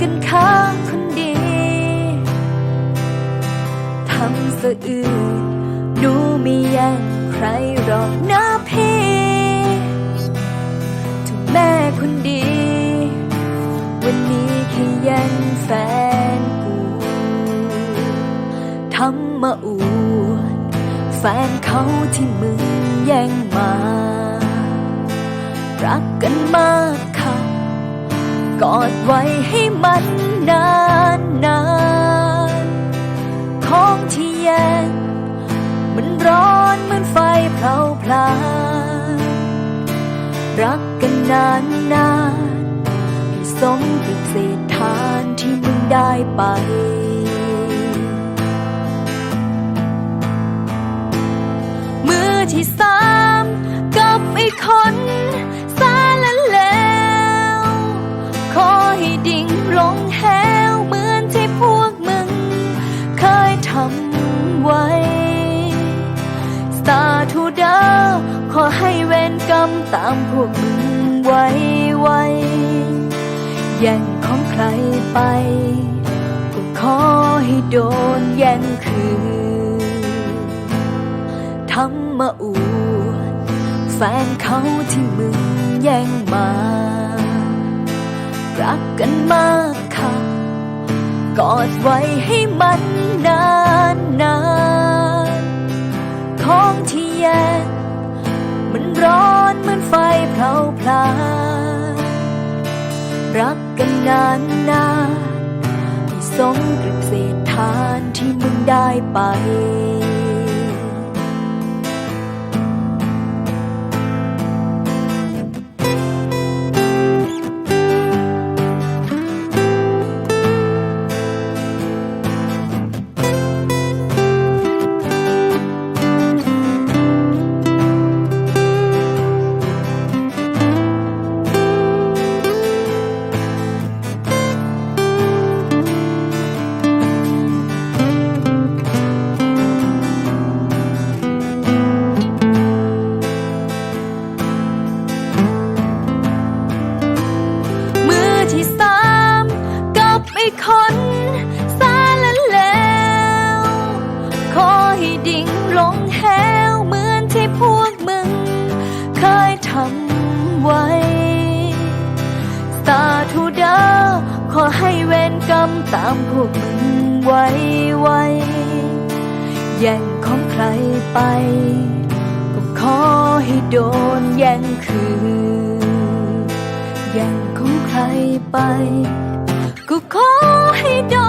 กันค้าคนดีทำสะอื่นดูไม่แยังใครหรอกนะพี่ถึงแม่คนดี วันนี้แค่ยังแฟนกูทำมาอวดแฟนเขาที่มึงแย่งมารักกันมาก กอดไว้ให้มันนานนานของที่แยกมันร้อนเหมือนไฟเผาพลานรักกันนานนานให้สมกับเศษทานที่มึงได้ไปมือที่สามกับไอ้คน ขอให้เวรกรรมตามพวกมึงไว้ไว้แย่งของใครไปก็ขอให้โดนแย่งคืนทำมาอวดแฟนเขาที่มึงแย่งมา รักกันมากค่ะ กอดไว้ให้มันนานนาน รักกันนานนานๆให้สมกับเศษทานที่มึงได้ไป คนสาละแล้ว ขอให้ดิ่งลงแหวเหมือนที่พวกมึง เคยทำไว้สตาร์ทูดาขอให้เวรกรรมตามพวกมึงไว้ไว้แย่งของใครไป ก็ขอให้โดนแย่งคืนแย่งของใครไป hidang